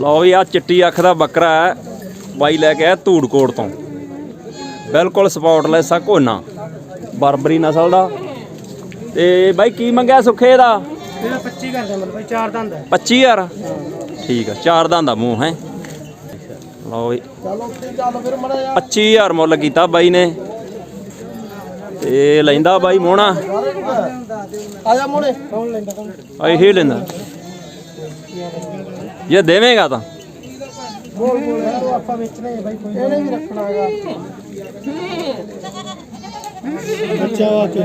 ਲਓ ਵੀ ਆ ਚਿੱਟੀ ਅੱਖ ਦਾ ਬੱਕਰਾ ਹੈ ਬਾਈ ਲੈ ਕੇ ਆਇਆ ਧੂੜਕੋਟ ਤੋਂ। ਬਿਲਕੁਲ ਸਪੌਟਲੈਸ ਆ ਕੋਨਾ ਬਰਬਰੀ ਨਸਲ ਦਾ। ਤੇ ਬਾਈ ਕੀ ਮੰਗਿਆ ਸੁੱਖੇ ਦਾ? ਇਹਦਾ 25 ਕਰ ਦੇ ਮਤਲਬ ਭਾਈ ਚਾਰ ਦੰਦ ਹੈ। 25000 ਠੀਕ ਆ ਚਾਰ ਦੰਦ ਦਾ ਮੂੰਹ ਹੈ? ਲਓ ਵੀ। ਚਲੋ ਉੱਤੇ ਚੱਲ ਫਿਰ ਮੜਾ ਜਾ 25000 ਮੁੱਲ ਕੀਤਾ ਬਾਈ ਨੇ। ਤੇ ਲੈਂਦਾ ਬਾਈ ਮੋਹਣਾ। ਆ ਜਾ ਮੋੜੇ ਕੌਣ ਲੈਂਦਾ ਕੌਣ ਆ ਇਹ ਲੈਂਦਾ। ਜੇ ਦੇਵੇਂਗਾ ਤਾਂ ਬੋਲ ਬੋਲ ਯਾਰ ਉਹ ਆਪਾਂ ਵੇਚਣਾ ਹੈ ਭਾਈ ਕੋਈ ਇਹਨੇ ਵੀ ਰੱਖਣਾ ਹੈਗਾ ਬੱਚਾ ਵਾ ਕੇ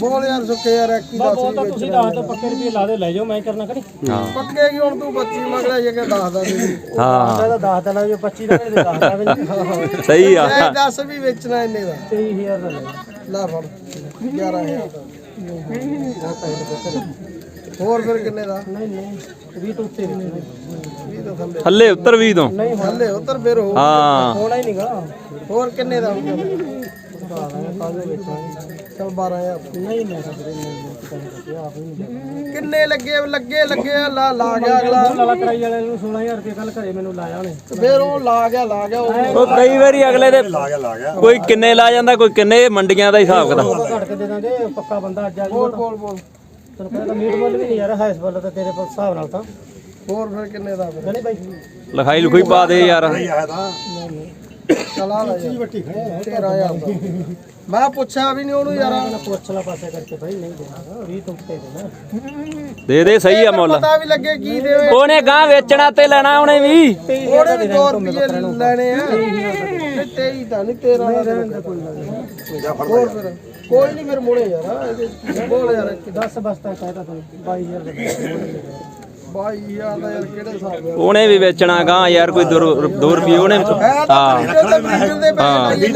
ਬੋਲ ਯਾਰ ਸੁੱਕੇ ਯਾਰ ਇੱਕ ਹੀ ਦੱਸ ਵੀ ਤੁਸੀਂ ਦੱਸ ਦੋ ਪੱਕੇ ਰੁਪਏ ਲਾ ਦੇ ਲੈ ਜਾਓ ਮੈਂ ਕਰਨਾ ਕਰੀ ਹਾਂ। ਪੱਕੇ ਕੀ ਹੁਣ ਤੂੰ 25 ਮੰਗਦਾ ਜੇ ਕਿ 10 ਦਾ ਦੇ ਦੇ। ਹਾਂ। ਦਾ 10 ਦਾ ਲਾ ਜੋ 25 ਦਾ ਦੇ 10 ਦਾ ਵੀ ਸਹੀ ਆ। ਇਹ ਦੱਸ ਵੀ ਵੇਚਣਾ ਇੰਨੇ ਦਾ। 23000 ਦਾ ਲੈ ਫੜ 11000 ਦਾ। ਹੋਰ ਫਿਰ ਕਿੰਨੇ ਦਾ? ਨਹੀਂ ਨਹੀਂ 20 ਤੋਂ ਉੱਤੇ 20 ਤੋਂ ਥੱਲੇ। ਥੱਲੇ ਉੱਤਰ ਵੀ ਤੋਂ। ਨਹੀਂ ਥੱਲੇ ਉੱਤਰ ਫਿਰ ਹੋ ਹਾਂ। ਹੋਣਾ ਹੀ ਨਹੀਂਗਾ ਹੋਰ ਕਿੰਨੇ ਦਾ? ਚਲ 12000 ਨਹੀਂ ਲੈ ਸਕਦੇ ਕਿੰਨੇ ਲੱਗੇ ਲੱਗੇ ਲੱਗੇ ਲਾ ਲਾ ਗਿਆ ਅਗਲਾ। ਲਾਲਾ ਕਰਾਈ ਵਾਲੇ ਨੂੰ 16000 ਰੁਪਏ ਕੱਲ ਘਰੇ ਮੈਨੂੰ ਲਾਇਆ ਉਹਨੇ। ਫਿਰ ਉਹ ਲਾ ਗਿਆ ਲਾ ਗਿਆ ਉਹ ਕਈ ਵਾਰੀ ਅਗਲੇ ਦੇ ਕੋਈ ਕਿੰਨੇ ਲਾ ਜਾਂਦਾ ਕੋਈ ਕਿੰਨੇ ਮੰਡੀਆਂ ਦਾ ਹਿਸਾਬ ਕਿਤਾਬ। ਘੱਟ ਕੇ ਦੇ ਦਾਂਗੇ ਪੱਕਾ ਬੰਦਾ ਅੱਜ ਆ ਬੋਲ ਬੋਲ ਬੋਲ। ਤੈਨੂੰ ਕਹਿੰਦਾ ਮੀਟ ਬੋਲ ਵੀ ਨਹੀਂ ਯਾਰ ਹਾਈਸ ਬੋਲ ਤਾਂ ਤੇਰੇ ਕੋਲ ਹਿਸਾਬ ਨਾਲ ਤਾਂ। ਹੋਰ ਫਿਰ ਕਿੰਨੇ ਦਾ ਨਹੀਂ ਬਾਈ। ਲਿਖਾਈ ਲੁਖਾਈ ਪਾ ਦੇ ਯਾਰ। ਚਲਾ ਲੈ ਜੀ ਵੱਟੀ 13000 ਦਾ ਮੈਂ ਪੁੱਛਿਆ ਵੀ ਨਹੀਂ ਉਹਨੂੰ ਯਾਰ। ਪੁੱਛ ਲਾ ਪਾਸੇ ਕਰਕੇ ਭਾਈ ਨਹੀਂ ਦੇਣਾ 20 ਤੋਂ ਉੱਤੇ ਦੇਣਾ। ਦੇ ਦੇ ਸਹੀ ਆ ਮੁੱਲ। ਪਤਾ ਵੀ ਲੱਗੇ ਕੀ ਦੇਵੇ ਉਹਨੇ ਗਾਂ ਵੇਚਣਾ ਤੇ ਲੈਣਾ ਉਹਨੇ ਵੀ। ਉਹਨੇ ਵੀ 2 ਰੁਪਏ ਲੈਣੇ ਆ। ਤੇ 23 ਤਾਂ ਨਹੀਂ 13 ਰਹਿਣ ਦਾ ਕੋਈ ਹੋਰ ਫਿਰ ਕੋਈ ਨਹੀਂ ਫਿਰ ਮੁੜੇ ਯਾਰ ਬੋਲ ਯਾਰ। 10 ਬਸਤਾ ਕਹਿਤਾ ਤੂੰ 22000 ਦਾ 22000 ਦਾ ਯਾਰ ਕਿਹੜੇ ਹਿਸਾਬ ਨਾਲ ਉਹਨੇ ਵੀ ਵੇਚਣਾ ਗਾਂ ਯਾਰ ਕੋਈ 2 ਰੁਪਏ ਉਹਨੇ ਵੀ-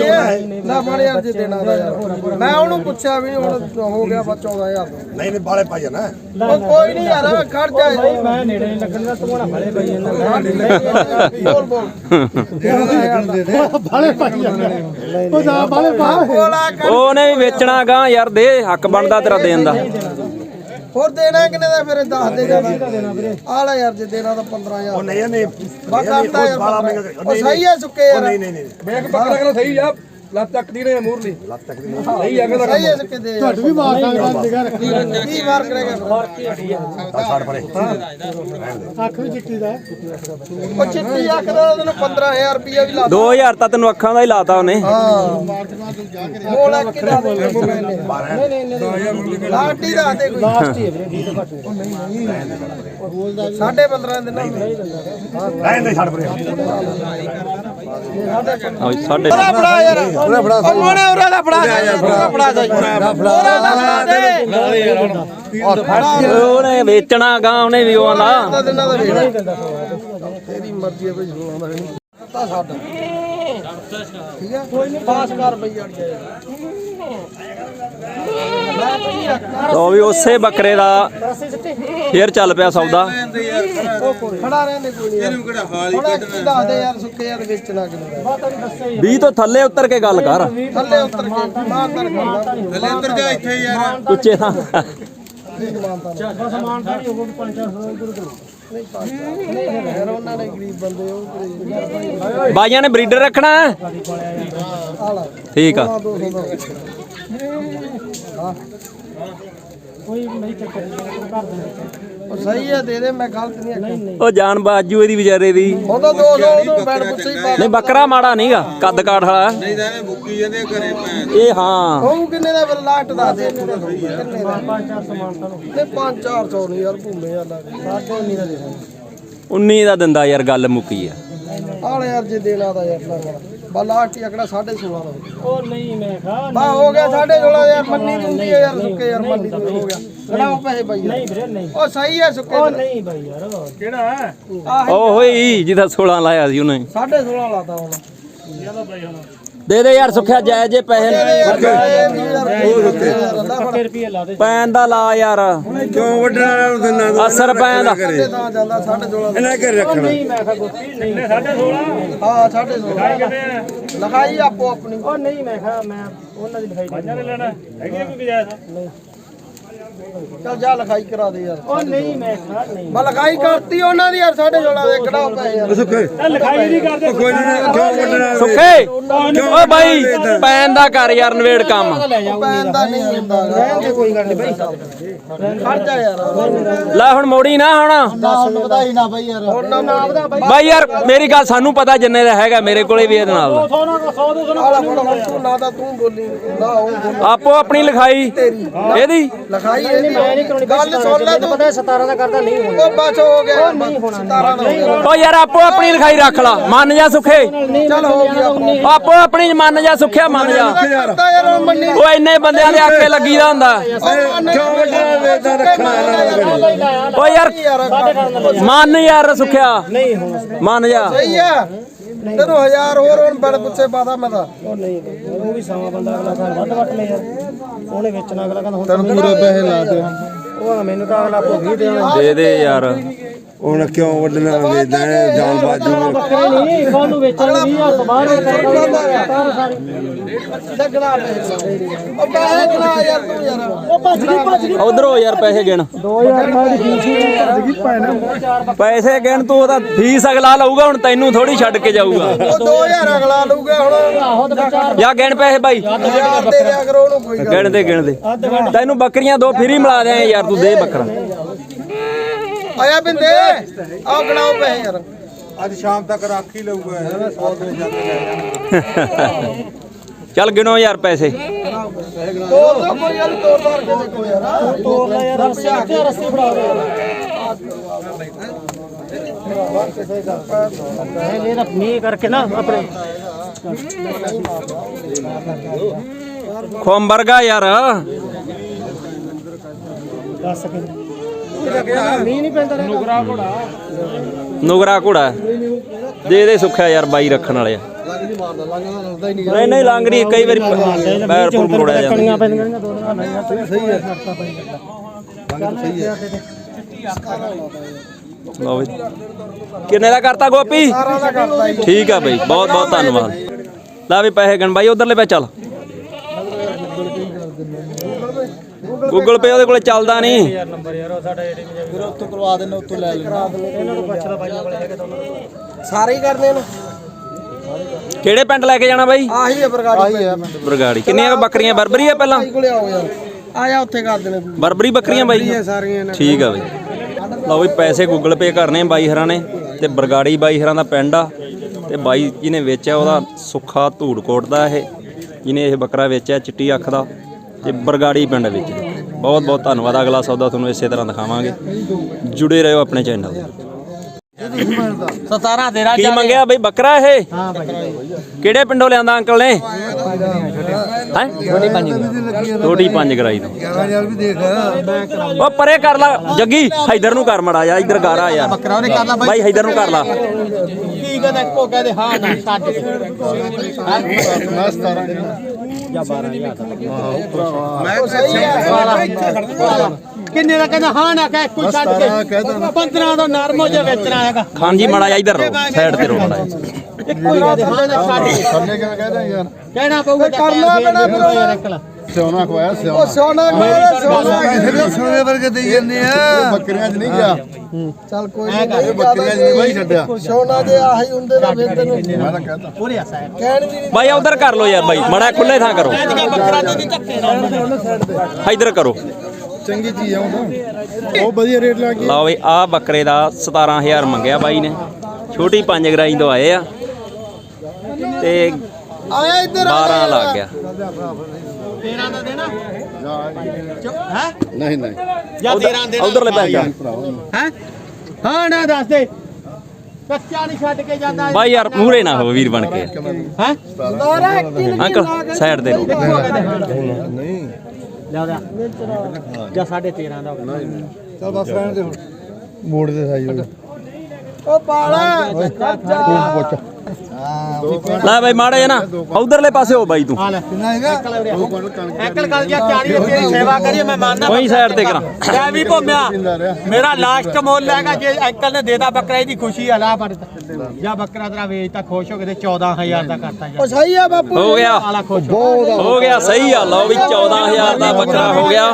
ਹੈ। ਨੇ ਬੜੇ ਯਾਰ ਜੇ ਦੇਣਾ ਦਾ ਯਾਰ। ਮੈਂ ਉਹਨੂੰ ਪੁੱਛਿਆ ਵੀ ਹੁਣ ਹੋ ਗਿਆ ਬਾ 14000 ਦਾ। ਨਹੀਂ ਨਹੀਂ ਬਾਲੇ ਪਾਈ ਨਾ ਉਹ ਕੋਈ ਨਹੀਂ ਯਾਰ ਖੜ ਜਾ। ਮੈਂ ਨੇੜੇ ਨਹੀਂ ਲੱਗਣ ਦਾ ਤੂੰ ਨਾ ਬੜੇ ਪਈ ਜਾਂਦਾ। ਬੋਲ ਬੋਲ। ਬਾਲੇ ਪਾਈ ਜਾਂਦੇ ਉਹ ਜਾ ਬਾਲੇ ਪਾ। ਉਹਨੇ ਵੀ ਵੇਚਣਾ ਗਾਂ ਯਾਰ ਦੇ ਹੱਕ ਬਣਦਾ ਤੇਰਾ ਦੇਣ ਦਾ। ਹੋਰ ਦੇਣਾ ਕਿੰਨੇ ਦਾ ਫਿਰ ਦੱਸ ਦੇ ਦੇਣਾ ਵੀਰੇ? ਆ ਲੈ ਯਾਰ ਜੇ ਦੇਣਾ ਤਾਂ 15000 ਉਹ ਨਹੀਂ ਨਹੀਂ। ਬਾ ਕਰਤਾ ਯਾਰ ਬਾਲਾ 15,000 ਮਹਿੰਗਾ ਉਹ ਸਹੀ ਹੈ ਸੁੱਕੇ ਯਾਰ। ਨਹੀਂ ਨਹੀਂ ਨਹੀਂ। ਬੈਗ ਪਕੜਾ ਕੇ ਸਹੀ ਆ। ਲੱਤ ਤੱਕ ਦੀ ਨੇ ਮੂਰਲੀ। ਲੱਤ ਤੱਕ ਨਹੀਂ ਸਹੀ ਆ ਕਹਿੰਦਾ ਸਹੀ ਹੈ ਦੇ ਤੁਹਾਡੀ ਵੀ ਮਾਰ ਦਾਂਗੇ ਕੀ ਮਾਰ ਕਰੇਗਾ ਤਾਂ ਛੱਡ ਪਰੇ। ਅੱਖ ਵੀ ਚਿੱਟੀ ਦਾ। ਉਹ ਚਿੱਟੀ ਅੱਖ ਦਾ ਤੈਨੂੰ 15000 ਰੁਪਇਆ ਵੀ ਲਾ 2000 ਤਾਂ ਤੈਨੂੰ ਅੱਖਾਂ ਦਾ ਹੀ ਲਾਤਾ ਉਹਨੇ। ਹਾਂ। ਮੋਲਾ ਦੇ। ਨਹੀਂ ਨਹੀਂ ਨਹੀਂ ਲਾਸਟੀ ਦਾ ਦੇ ਕੋਈ। ਲਾਸਟੀ ਹੈ ਵੀਰੇ 20 ਤੋਂ ਘੱਟ ਨਹੀਂ। ਨਹੀਂ ਸਾਢੇ 15 ਦਿਨ ਨਹੀਂ। ਨਹੀਂ ਛੱਡ ਪਰੇ। ਆਹ ਸਾਡੇ ਉਹਦਾ ਫੜਾ ਯਾਰ। ਉਹਦਾ ਫੜਾ ਉਹ ਮੋਨੇ ਉਹਦਾ ਦਾ ਫੜਾ ਯਾਰ ਉਹਦਾ ਫੜਾ। ਜਾ ਉਹਦਾ ਦਾ। ਫੜਾ। ਦੇ ਉਹਨੇ ਵੇਚਣਾ ਗਾਂ ਉਹਨੇ ਵੀ ਉਹ ਆਂਦਾ। ਦਾ ਦਾ ਤੇਰੀ ਮਰਜ਼ੀ ਹੈ ਭਾਈ ਸੁਣਾਉਂਦਾ ਨਹੀਂ ਤਾਂ ਸਾਡਾ। ਠੀਕ ਹੈ? ਕੋਈ ਨਹੀਂ ਪਾਸ ਕਰ ਬਈ ਅੜ ਜਾ ਮੈਂ ਭਾਈ ਅੱਖਾਂ ਲੋ ਵੀ ਉਸੇ ਬੱਕਰੇ ਦਾ ਫੇਰ ਚੱਲ ਪਿਆ ਸੌਦਾ। ਖੜਾ ਰਹਿੰਦੇ ਕੋਈ ਨਹੀਂ ਇਹਨੂੰ ਕਿਹੜਾ ਹਾਲ ਹੀ ਕੱਢਣਾ। ਦੱਸ ਦੇ ਯਾਰ ਸੁੱਕੇ ਯਾਰ ਵੇਚਣਾ ਕਿੰਨਾ ਬਾਤ ਨਹੀਂ ਦੱਸਿਆ ਹੀ 20 ਤੋਂ ਥੱਲੇ ਉੱਤਰ ਕੇ ਗੱਲ ਕਰ। ਥੱਲੇ ਉਤਰ ਕੇ ਮਾਰ ਕਰ ਕਰਦਾ। ਥੱਲੇ ਉਤਰ ਜਾ ਇੱਥੇ ਯਾਰ। ਉੱਚੇ ਤਾਂ। ਬਸ ਮਾਨ ਤਾਂ ਨਹੀਂ ਉਹ 500 ਇਧਰ ਕਰੋ। ਬਾਈਆਂ ਨੇ ਬਰੀਡਰ ਰੱਖਣਾ ਹੈ? ਠੀਕ ਆ 200 ਦਾ ਹਾਂ ਕੋਈ ਨਹੀਂ ਦੇ ਉਹ ਸਹੀ ਹੈ ਦੇ ਦੇ ਮੈਂ ਗਲਤ ਨਹੀਂ ਆਖਿਆ। ਉਹ ਜਾਨ ਬਾਜੂ ਇਹਦੀ ਵਿਚਾਰੇ ਦੀ। ਉਹ ਤਾਂ 200 ਉਹਨੂੰ ਬੈਡ ਪੁੱਛੇ ਹੀ? ਪਾ ਨਹੀਂ ਬੱਕਰਾ ਮਾੜਾ ਨਹੀਂਗਾ ਕੱਦ ਕਾਠ ਵਾਲਾ। ਨਹੀਂ ਤਾਂ ਐਵੇਂ ਬੁੱਕੀ ਜਾਂਦੇ ਘਰੇ ਭੈਣ ਇਹ ਹਾਂ। ਉਹ ਕਿੰਨੇ ਦਾ ਫਿਰ ਲਾਸਟ ਦੱਸ ਦੇ ਕਿੰਨੇ ਦਾ 5-400 ਮਾਨ ਤਾਂ ਨਹੀਂ 5-400 ਨਹੀਂ ਯਾਰ ਭੁੰਮੇ ਯਾਰ ਸਾਡੇ 19 ਦਾ ਦੇ ਦਾਂਗੇ 19 ਦਾ ਦਿੰਦਾ ਯਾਰ ਗੱਲ ਮੁੱਕੀ ਆ। ਆਲੇ ਯਾਰ ਜੇ ਦੇਣਾ ਦਾ ਯਾਰ ਨਾ ਬਾ ਲਾਸਟ ਹੀ ਅਕੜਾ 16.5 ਦਾ ਉਹ ਨਹੀਂ ਮੈਂ ਖਾ ਬਾ ਹੋ ਗਿਆ 16.5 ਯਾਰ ਮੰਨੀ ਹੈ ਯਾਰ ਸੁੱਕੇ ਯਾਰ ਮੰਨੀ ਹੋ ਗਿਆ। ਕਢਾਓ ਪੈਸੇ ਬਾਈ ਨਹੀਂ ਵੀਰੇ ਨਹੀਂ। ਉਹ ਸਹੀ ਹੈ ਸੁੱਕੇ ਉਹ ਨਹੀਂ ਬਾਈ ਯਾਰ ਕਿਹੜਾ? ਆਹ ਉਹ ਹੋਈ ਜਿਹਦਾ 16 ਲਾਇਆ ਸੀ ਉਹਨੇ। 16.5 ਲਾਤਾ ਹੁਣ ਦੇ ਦੇ ਯਾਰ ਸੁੱਖਿਆ ਜਾਇਜ਼ ਜੇ ਪੈਸੇ ਰੁਪਏ ਪੈਨ ਦਾ ਲਾ ਯਾਰ। ਕਿਉਂ ਵੱਡਣਾ ਨੂੰ ਦਿੰਨਾ ਅਸਰ ਪੈਨ ਦਾ। ਤਾਂ ਜਾਂਦਾ 16.5 ਇਹਨਾਂ ਘਰੇ ਰੱਖਣਾ। ਨਹੀਂ ਮੈਂ ਕਿਹਾ ਗੋਪੀ ਨਹੀਂ। 16.5 ਹਾਂ 16.5 ਲਿਖਾਈ ਆਪੋ ਆਪਣੀ। ਉਹ ਨਹੀਂ ਮੈਂ ਕਿਹਾ ਮੈਂ ਉਹਨਾਂ ਦੀ ਲਿਖਾਈ ਪੰਜਾਂ ਨੇ ਲੈਣਾ। ਹੈਗੀ ਕੋਈ ਗੁਜਾਇਸ਼? ਨਹੀਂ। ਚੱਲ ਜਾ ਲਿਖਾਈ ਕਰਾ ਦੇ ਯਾਰ। ਉਹ ਨਹੀਂ ਮੈਂ ਨਹੀਂ। ਮੈਂ ਲਿਖਾਈ ਕਰਤੀ ਉਹਨਾਂ ਦੀ ਯਾਰ ਸਾਡੇ ਜੋੜਾ ਦੇ ਕਢਾਓ ਪਏ ਯਾਰ ਸੁੱਖੇ। ਲਿਖਾਈ ਨਹੀਂ ਕਰਦੇ। ਕੋਈ ਨਹੀਂ ਕਿਉਂ ਵੱਢਣਾ ਸੁੱਖੇ। ਓ ਬਾਈ ਪੈਨ ਦਾ ਕਰ ਯਾਰ ਨਵੇੜ ਕੰਮ। ਪੈਨ ਦਾ ਨਹੀਂ ਹੁੰਦਾ। ਰਹਿਣ ਦੇ ਕੋਈ ਗੱਲ ਨਹੀਂ ਬਈ। ਖੜ ਜਾ ਯਾਰ। ਲੈ ਹੁਣ ਮੋੜੀ ਨਾ ਹੁਣ। ਦੱਸ ਵਧਾਈ ਨਾ ਬਈ ਯਾਰ। ਹੁਣ ਨਾ ਵਧਾ ਬਈ। ਬਾਈ ਯਾਰ ਮੇਰੀ ਗੱਲ ਸਾਨੂੰ ਪਤਾ ਜਿੰਨੇ ਦਾ ਹੈਗਾ ਮੇਰੇ ਕੋਲੇ ਵੀ ਇਹਦੇ ਨਾਲ। ਦਾ। ਆਲਾ ਫੜ। ਹੁਣ ਤੂੰ ਨਾ ਤਾਂ ਤੂੰ ਬੋਲੀ। ਨਾ ਉਹ ਆਪੋ ਆਪਣੀ ਲਿਖਾਈ। ਇਹਦੀ? ਲਿਖਾਈ ਇਹਦੀ ਮੈਂ ਨਹੀਂ ਕਰਾਉਣੀ ਗੱਲ ਸੁਣ ਲੈ ਤੂੰ। ਪਤਾ 17 ਦਾ ਕਰਦਾ ਨਹੀਂ ਹੋਣਾ। ਉਹ ਬਸ ਹੋ ਗਿਆ। ਨਹੀਂ ਹੋਣਾ 17 ਦਾ ਹੋ ਗਿਆ। ਓ ਯਾਰ ਆਪੋ ਆਪਣੀ ਲਿਖਾਈ ਰੱਖ ਲਾ। ਮੰਨ ਜਾ ਸੁੱਖੇ। ਚੱਲ ਹੋ ਗਿਆ ਆਪੋ ਆਪਣੀ। ਮੰਨ ਜਾ ਸੁੱਖਿਆ ਮੰਨ ਜਾ। ਓ ਇੰਨੇ ਬੰਦਿਆਂ ਦੇ ਲੱਗੀਦਾ ਹੁੰਦਾ। ਕਿਉਂ ਵੱਡਾ ਵੇਚਦਾ ਰੱਖਣਾ ਓ ਯਾਰ ਯਾਰ ਮੰਨ ਯਾਰ ਸੁੱਖਿਆ। ਨਹੀਂ ਹੋਣਾ। ਮੰਨ ਜਾ। ਸਹੀ ਆ। ਤੈਨੂੰ ਹਜ਼ਾਰ ਹੋਰ ਹੁਣ ਬੜ ਪੁੱਛੇ ਪਾਦਾ ਮੈਂ ਤਾਂ। ਉਹ ਨਹੀਂ ਉਹ ਵੀ ਸਾਵਾ ਬੰਦਾ ਅਗਲਾ ਘਰ ਵੱਧ ਵੱਟ ਲੈ ਯਾਰ ਉਹਨੇ ਵੇਚਣਾ ਅਗਲਾ ਕਹਿੰਦਾ ਹੁਣ ਤੈਨੂੰ ਪੂਰੇ ਪੈਸੇ ਲਾ ਦੇ ਉਹ ਮੈਨੂੰ ਤਾਂ ਅਗਲਾ ਭੋਗੀ ਦੇ ਦੇ ਯਾਰ। ਹੁਣ ਕਿਉਂ ਵੱਢਣਾ ਵੇਚਦਾ ਹੈ ਜਾਨ ਬਾਜੂ। ਬੱਕਰੇ ਨਹੀਂ ਤੁਹਾਨੂੰ ਵੇਚਣ ਦੀ ਆ ਸਮਾਨ ਕਰਦਾ ਲੱਗਣਾ ਪੈਸੇ ਉਹ ਪੈਸੇ ਗਣਾ ਯਾਰ ਤੂੰ ਯਾਰ। ਉਹ ਭੱਜ ਗਈ ਭੱਜ ਗਈ। ਉਧਰੋਂ ਯਾਰ ਪੈਸੇ ਗਿਣ। 2000 ਮਾਰ ਦੀ ਫੀਸ ਹੀ ਭੱਜ ਗਈ ਪੈਣਾ ਪੈਸੇ ਗਿਣ ਤੂੰ ਉਹਦਾ ਫੀਸ ਅਗਲਾ ਲਊਗਾ ਹੁਣ ਤੈਨੂੰ ਥੋੜੀ ਛੱਡ ਕੇ ਜਾਊਗਾ। ਉਹ 2000 ਅਗਲਾ ਲਊਗਾ ਹੁਣ। ਆਹੋ ਤੇ ਵਿਚਾਰ ਜਾਂ ਗਿਣ ਪੈਸੇ ਬਾਈ। ਹਜ਼ਾਰ ਦੇ ਦਿਆ ਕਰੋ ਉਹਨੂੰ ਕੋਈ ਗੱਲ ਗਿਣ ਦੇ ਗਿਣ ਦੇ। ਤੈਨੂੰ ਬੱਕਰੀਆਂ ਦੋ ਫਰੀ ਮਿਲਾ ਦਿਆਂ ਯਾਰ ਤੂੰ ਦੇ ਬੱਕਰਾ। ਆਇਆ ਬਿੰਦੇ। ਆਹ ਗਣਾਓ ਪੈਸੇ ਯਾਰ। ਅੱਜ ਸ਼ਾਮ ਤੱਕ ਰੱਖ ਹੀ ਲਊਗਾ 100 ਤੋਂ ਜ਼ਿਆਦਾ ਚੱਲ ਗਿਣੋ ਯਾਰ ਪੈਸੇ। ਤੋੜ ਦੋ ਕੋਈ ਗੱਲ ਨੀ, ਤੋੜ ਮਾਰ ਕੇ ਦੇਖੋ ਯਾਰ। ਤੋੜ ਲੈ ਯਾਰ ਰੱਸੀ ਕਿੱਥੇ ਰੱਸੀ ਫੜਾ ਦੇ। ਪਹਿਲੇ ਤਾਂ ਮੀਂਹ ਕਰਕੇ ਨਾ ਆਪਣੇ। ਖੋਮਬਰਗਾ ਯਾਰ। ਦੱਸ ਕੇ। ਮੀਂਹ ਨਹੀਂ ਪੈਂਦਾ ਨੁਗਰਾ ਘੋੜਾ। ਨੁਗਰਾ ਘੋੜਾ ਦੇ ਦੇ ਸੁੱਖਿਆ ਯਾਰ ਬਾਈ ਰੱਖਣ ਵਾਲੇ ਆ। ਨਹੀਂ ਨਹੀਂ ਨਹੀਂ ਕਈ ਵਾਰੀ ਪੈਰ ਪੁਰ ਮੋੜਿਆ ਜਾਂਦਾ। ਕਣੀਆਂ ਪੈਂਦੀਆਂ ਦੋ ਦਿਨਾਂ ਸਹੀ ਹੈ ਸਹੀ ਹੈ ਲਓ ਬਈ। ਕਿੰਨੇ ਦਾ ਕਰਤਾ ਗੋਪੀ? ਠੀਕ ਆ ਬਈ ਬਹੁਤ ਬਹੁਤ ਧੰਨਵਾਦ। ਲੈ ਵੀ ਪੈਸੇ ਗਣ ਬਾਈ ਉਧਰਲੇ ਪੈ ਚੱਲ। ਗੂਗਲ ਪੇ ਉਹਦੇ ਕੋਲੇ ਚੱਲਦਾ ਨਹੀਂ। ਫਿਰ ਉੱਥੋਂ ਕਰਵਾ ਦੇਣਾ ਉੱਥੋਂ ਲੈ ਲੈਣਾ ਇਹਨਾਂ ਨੂੰ ਪੁੱਛਦਾ ਬਾਈਆਂ ਕੋਲੇ ਹੈਗੇ ਤਾਂ ਸਾਰੇ ਹੀ ਕਰਨੇ ਨੇ। ਕਿਹੜੇ ਪਿੰਡ ਲੈ ਕੇ ਜਾਣਾ ਬਾਈ? ਆਹੀ ਹੈ ਬਰਗਾੜੀ ਆਹੀ ਹੈ ਬਰਗਾੜੀ। ਕਿੰਨੀਆਂ ਬੱਕਰੀਆਂ? ਬਰਬਰੀ ਆ ਪਹਿਲਾਂ? ਬਾਈ ਕੋਲੇ ਆਓ ਯਾਰ। ਆ ਜਾ ਉੱਥੇ ਕਰ ਦੇਣੇ। ਬਰਬਰੀ ਬੱਕਰੀਆਂ ਬਾਈ। ਸਾਰੀਆਂ ਠੀਕ ਆ ਬਈ। ਲਓ ਵੀ ਪੈਸੇ ਗੂਗਲ ਪੇ ਕਰਨੇ ਬਾਈ ਹਰਾਂ ਨੇ ਤੇ ਬਰਗਾੜੀ ਬਾਈ ਹਰਾਂ ਦਾ ਪਿੰਡ ਆ ਤੇ ਬਾਈ ਜਿਹਨੇ ਵੇਚਿਆ ਉਹਦਾ ਸੁੱਖਾ ਧੂੜਕੋਟ ਦਾ ਇਹ ਜਿਹਨੇ ਇਹ ਬੱਕਰਾ ਵੇਚਿਆ ਚਿੱਟੀ ਅੱਖ ਦਾ ਤੇ ਬਰਗਾੜੀ ਪਿੰਡ ਵਿੱਚ। ਬਹੁਤ ਬਹੁਤ ਧੰਨਵਾਦ ਅਗਲਾ ਸੌਦਾ ਤੁਹਾਨੂੰ ਇਸੇ ਤਰ੍ਹਾਂ ਦਿਖਾਵਾਂਗੇ। ਜੁੜੇ ਰਹੋ ਆਪਣੇ ਚੈਨਲ ਦੇ 17 ਤੇਰਾ ਕੀ ਮੰਗਿਆ ਬਈ ਬੱਕਰਾ ਇਹ? ਹਾਂ ਬਾਈ। ਕਿਹੜੇ ਪਿੰਡੋਂ ਲਿਆਂਦਾ ਅੰਕਲ ਨੇ? ਹੈ? ਛੋਟੀ ਪੰਜ ਛੋਟੀ ਪੰਜ ਕਰਾਈ ਤੋਂ। 11000 ਵੀ ਦੇਖ ਉਹ ਪਰੇ ਕਰ ਲਾ ਜੱਗੀ ਇਧਰ ਨੂੰ ਕਰ ਮੜਾ ਜਾ ਇਧਰ ਗਾਰਾ ਯਾਰ। ਬੱਕਰਾ ਉਹਨੇ ਕਰ ਲਾ ਬਾਈ। ਇਧਰ ਨੂੰ ਕਰ ਲਾ। ਕੀ ਕਹਿੰਦਾ ਇੱਕੋ ਕਹਦੇ ਹਾਂ ਨਾ ਛੱਡ ਦੇ। ਮੈਂ 17 ਜਾਂ 12000 ਮੈਂ ਸਹੀ ਹੈ ਕਿੰਨੇ ਦਾ ਕਹਿੰਦਾ ਹਾਂ ਨਾ ਕਹਿ ਕੋਈ ਛੱਡ ਕੇ। 15 ਦਾ ਨਰਮ ਹੋ ਜਾ ਵੇਚਣਾ ਹੈਗਾ। ਖਾਂਜੀ ਮੜਾ ਜਾ ਇਧਰ ਸਾਈਡ ਤੇ ਰੋ ਮੜਾ ਇੱਕੋ ਹੀ ਨਾ ਛੱਡ ਕੇ ਥੱਲੇ ਕਿਵੇਂ ਕਹਦਾ ਯਾਰ? ਕਹਿਣਾ ਪਊਗਾ ਕਰਨਾ ਪੈਣਾ ਫਿਰ ਯਾਰ ਇਕਲਾ ਸਿਉਣਾ ਖਵਾਇਆ ਸਿਉਣਾ। ਉਹ ਸੋਨਾ ਮੇਰੇ ਸੋਨਾ ਸਿਰ ਸੋਨੇ ਵਰਗੇ ਦੇਈ ਜਾਂਦੇ ਆ। ਬੱਕਰੀਆਂ 'ਚ ਨਹੀਂ ਗਿਆ। ਚੱਲ ਕੋਈ ਨਹੀਂ ਬੱਕਰੀਆਂ 'ਚ ਨਹੀਂ ਛੱਡਿਆ। ਸੋਨਾ ਦੇ ਆਹੀ ਹੁੰਦੇ ਨਾ ਫਿਰ ਤੈਨੂੰ ਮੈਂ ਤਾਂ ਕਹਤਾ। ਪੂਰੇ ਆਸਾ ਕਹਿਣ ਦੀ ਨਹੀਂ ਬਾਈ ਉਧਰ ਕਰ ਲੋ ਯਾਰ ਬਾਈ। ਮੜਾ ਖੁੱਲੇ ਥਾਂ ਕਰੋ। ਬੱਕਰਾ ਦੇ ਨਹੀਂ ਧੱਕੇ ਨਾਲ ਇਧਰ ਕਰੋ। ਚੰਗੀ ਚੀਜ਼ ਆ ਉਹ ਤਾਂ। ਬਹੁਤ ਵਧੀਆ ਰੇਟ ਲਾ ਲਓ ਬਈ ਆ ਬੱਕਰੇ ਦਾ 17000 ਮੰਗਿਆ ਬਾਈ ਨੇ। ਛੋਟੀ ਪੰਜ ਗਰਾਈ ਤੋਂ ਆਏ ਆ। ਤੇ ਆਇਆ ਇੱਧਰ ਆ 12 ਲੱਗ ਗਿਆ। 13 ਦਾ ਦੇਣਾ? ਹੈ? ਨਹੀਂ ਨਹੀਂ। ਜਾਂ 13 ਦੇ ਉਧਰਲੇ ਪੈ ਜਾ ਹੈ? ਹਾਂ ਨਾ ਦੱਸ ਦੇ। ਕੱਚਾ ਨਹੀਂ ਛੱਡ ਕੇ ਜਾਂਦਾ। ਬਾਈ ਯਾਰ ਮੂਰੇ ਨਾ ਹੋ ਵੀਰ ਬਣ ਕੇ। ਹੈ? ਅੰਕਲ ਸਾਈਡ ਤੇ ਰੋ ਨਹੀਂ। ਲਿਆ ਲਿਆ। ਜਾਂ 13.5 ਦਾ ਚੱਲ ਬਸ ਰਹਿਣ ਦੇ ਹੁਣ। ਮੋੜ ਦੇ ਸਾਈ ਉਹ ਪਾਲਾ। ਚਾਚਾ ਲੈ ਬਾਈ ਮਾੜੇ ਨਾ ਉਧਰਲੇ ਪਾਸੇ ਹੋ ਬਾਈ ਤੂੰ। ਐਕਲ ਗੱਲ ਜਾਂ 40 ਦੀ ਤੇਰੀ ਸੇਵਾ ਕਰੀਏ ਮੈਂ ਮੰਨਦਾ ਕੋਈ ਸਾਈਡ ਤੇ ਕਰਾਂ। ਮੈਂ ਵੀ ਭੋਮਿਆ। ਮੇਰਾ ਲਾਸਟ ਮੁੱਲ ਹੈਗਾ ਜੇ ਅੰਕਲ ਨੇ ਦੇਤਾ ਬੱਕਰਾ ਇਹਦੀ ਖੁਸ਼ੀ ਆ ਲਾ ਪਰ ਜਾਂ ਬੱਕਰਾ ਤੇਰਾ ਵੇਚਤਾ ਖੁਸ਼ ਹੋ ਕੇ ਤੇ 14000 ਦਾ ਕਰਤਾ ਉਹ ਸਹੀ ਆ ਬਾਪੂ। ਹੋ ਗਿਆ। ਹੋ। ਗਿਆ ਸਹੀ ਆ। ਲਓ ਵੀ 14000 ਦਾ ਬੱਕਰਾ ਹੋ ਗਿਆ।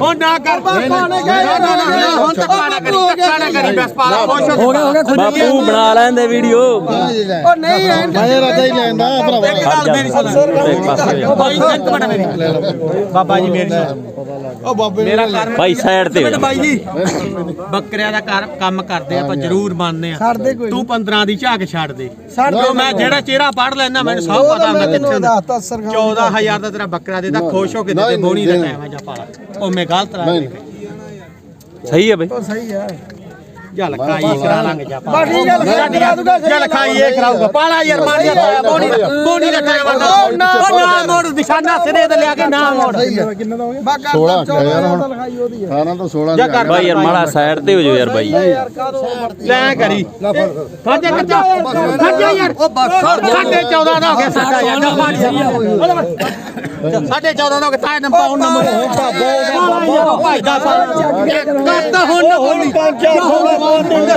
ਹੁਣ ਨਾ ਕਰ ਨਾ ਨਾ ਨਾ ਹੁਣ ਤੱਕ ਨਾ ਕਰੀ ਧੱਕਾ ਨਾ ਕਰੀ ਬਸ ਖੁਸ਼ ਹੋ ਗਿਆ ਹੋ ਗਿਆ ਬਾਪੂ ਬਣਾ ਲੈਂਦੇ ਵੀਡੀਓ। ਉਹ ਨਹੀਂ ਐ ਮੈਂ ਰਾਜਾ ਹੀ ਲੈਂਦਾ ਭਰਾਵਾ। ਇੱਕ ਗੱਲ ਮੇਰੀ ਸੁਣ। ਇੱਕ ਪਾਸੇ ਹੋ ਜਾ। ਬਾਈ ਇੱਕ ਮਿੰਟ ਮੇਰੀ। ਬਾਬਾ ਜੀ ਮੇਰੀ ਸੁਣ। ਉਹ ਬਾਬੇ ਮੇਰਾ ਕਰਮ ਬਾਈ ਸਾਈਡ ਤੇ ਹੋ ਜਾ ਬਾਈ ਜੀ ਬੱਕਰਿਆਂ ਦਾ ਕਰ- ਕੰਮ ਕਰਦੇ ਆਪਾਂ ਜ਼ਰੂਰ ਮੰਨਦੇ ਆ। ਛੱਡ ਦੇ ਕੋਈ। ਤੂੰ 15 ਦੀ ਝਾਕ ਛੱਡ ਦੇ। ਛੱਡ ਦੇ। ਜੋ ਮੈਂ ਜਿਹੜਾ ਚਿਹਰਾ ਪੜ ਲੈਣਾ ਮੈਨੂੰ ਸਭ ਪਤਾ ਹੁੰਦਾ ਕਿੱਥੇ ਹੁੰਦਾ ਦੱਸਤਾ ਸਰਖਾ 14000 ਦਾ ਤੇਰਾ ਬੱਕਰਾ ਦੇਦਾ ਖੁਸ਼ ਹੋ ਕੇ ਦਿੱਤੇ ਬੋਣੀ ਦਾ ਟਾਈਮ ਹੈ ਜਾ ਪਾਲਾ। ਉਹ ਮੈਂ ਗਲਤ ਰਾ ਸਹੀ ਹੈ ਬਾਈ। ਉਹ ਸਹੀ ਆ ਜਾ ਲਖਾਈ ਕਰਾ ਲਾਂਗੇ ਜਾ ਬਾ ਠੀਕ ਆ ਲਿਖਾ ਕਰਾ ਦੂਗਾ ਜਾ ਲਖਾਈ ਇਹ ਕਰਾਊਗਾ। ਪਾਲਾ ਯਾਰ ਮਾਰ ਜਾ ਬੋਣੀ ਦਾ ਬੋਣੀ ਦਾ ਟਾਈਮ ਹੁੰਦਾ ਉਹ ਨਾ ਮੋੜ। ਨਿਸ਼ਾਨਾ ਸਿਰੇ ਤੇ ਲਿਆ ਕੇ ਨਾ ਮੋੜ। ਬਾ ਕਰ 16 ਯਾਰ ਹੁਣ ਲਿਖਾਈ ਉਹਦੀ ਆ 18 ਤੋਂ 16 ਜਾ ਕਰ ਬਾਈ ਯਾਰ ਮਾੜਾ ਸਾਈਡ ਤੇ ਹੋ ਜਾਓ ਯਾਰ ਬਾਈ। ਯਾਰ ਕਾਦੋਂ ਮਰਦੀ ਲੈ ਕਰੀ। ਖਾਜਾ ਕੱਚਾ ਖਾਜਾ ਯਾਰ। ਸਾਢੇ 14 ਦਾ ਹੋ ਗਿਆ ਸਾਡਾ ਯਾਰ। ਨਾ ਪਾਣੀ ਸਾਢੇ 14 ਦਾ ਹੋ ਗਿਆ ਤਾਂ ਇਹਨੇ ਪਾਉਣ ਨਾ ਮੋੜ ਭਾਈ ਦਾ ਕਰਦਾ ਹੁਣ ਨਾ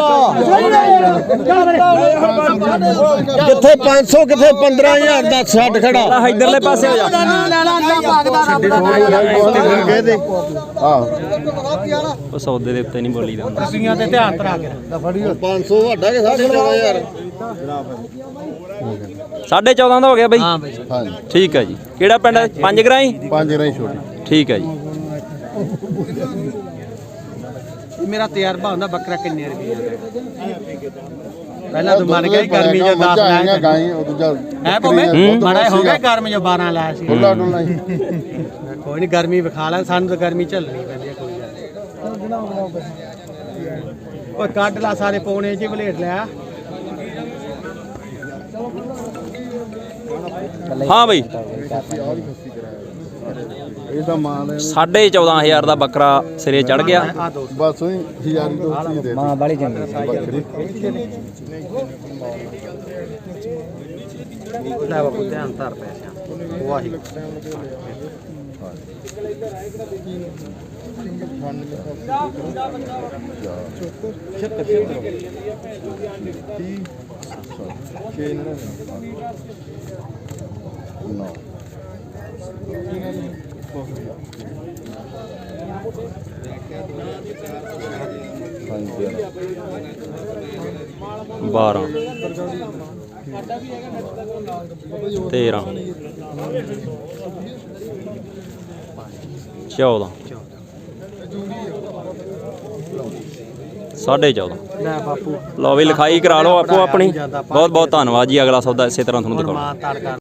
ਬੋਲੀ ਕਿੱਥੇ 500 ਕਿੱਥੇ 15000 ਦਾ ਛੱਡ ਖੜਾ? ਇਧਰਲੇ ਪਾਸੇ ਹੋ ਜਾ। ਉਹ ਸੌਦੇ ਦੇ ਉੱਤੇ ਨਹੀਂ ਬੋਲੀਦਾ ਹੁੰਦਾ ਕੁਰਸੀਆਂ ਤੇ ਧਿਆਨ ਤਰਾ ਕੇ 500 ਵੱਡਾ ਕਿ 14500 ਸਾਢੇ 14 ਦਾ ਹੋ ਗਿਆ ਬਾਈ। ਹਾਂ ਬਈ। ਹਾਂਜੀ। ਠੀਕ ਹੈ ਜੀ। ਕਿਹੜਾ ਪਿੰਡ ਹੈ ਪੰਜ ਗਰਾਈ? ਪੰਜ ਰਹੀ ਛੋਟੀ। ਠੀਕ ਹੈ ਜੀ। ਮੇਰਾ ਤਜਰਬਾ ਹੁੰਦਾ ਬੱਕਰਾ ਕਿੰਨੇ ਰੁਪਏ ਦਾ। ਪਹਿਲਾਂ ਤੂੰ ਮੰਨ ਗਿਆ ਗਰਮੀ ਚ 10 ਆਈਆਂ ਲਾਇਆ ਗਾਈ ਉਹ ਦੂਜਾ ਹੈ ਭਵੇਂ ਮਾੜਾ ਹੋ ਗਿਆ ਗਰਮੀ ਚ 12 ਲਾਇਆ ਸੀ। ਖੁੱਲਾ ਡੁੱਲਾ ਕੋਈ ਨਹੀਂ ਗਰਮੀ ਵਿਖਾ ਲੈ ਸਾਨੂੰ ਤਾਂ ਗਰਮੀ ਝੱਲਣੀ ਪੈਂਦੀ ਹੈ ਕੋਈ ਗੱਲ। ਓਏ ਕੱਢ ਲਾ ਸਾਰੇ ਪੌਣੇ ਚ ਹੀ ਬਲੇਟ ਲਿਆ ਹਾਂ ਬਾਈ। ਇਹ ਤਾਂ ਮਾਲ ਹੈ ਸਾਢੇ 14000 ਦਾ ਬੱਕਰਾ ਸਿਰੇ ਚੜ ਗਿਆ। ਬਸ ਉਹੀ ਹਜ਼ਾਰੀ ਦੋਸਤੀ ਦੇ ਮਾਂ ਬਾਲੀ ਚੰਗੀ ਲੈ ਬਾਬੂ ਧਿਆਨ ਧਰ ਪੈਸਿਆਂ ਵਾਹਿਗੁਰੂ ਨੋ। ਹਾਂਜੀ 12 13 14 ਸਾਢੇ 14 ਲੈ ਬਾਪੂ। ਲਓ ਵੀ ਲਿਖਾਈ ਕਰਾ ਲਓ ਆਪੋ ਆਪਣੀ। ਬਹੁਤ ਬਹੁਤ ਧੰਨਵਾਦ ਜੀ ਅਗਲਾ ਸੌਦਾ ਇਸੇ ਤਰ੍ਹਾਂ ਤੁਹਾਨੂੰ ਦਿਖਾਉਣਾ।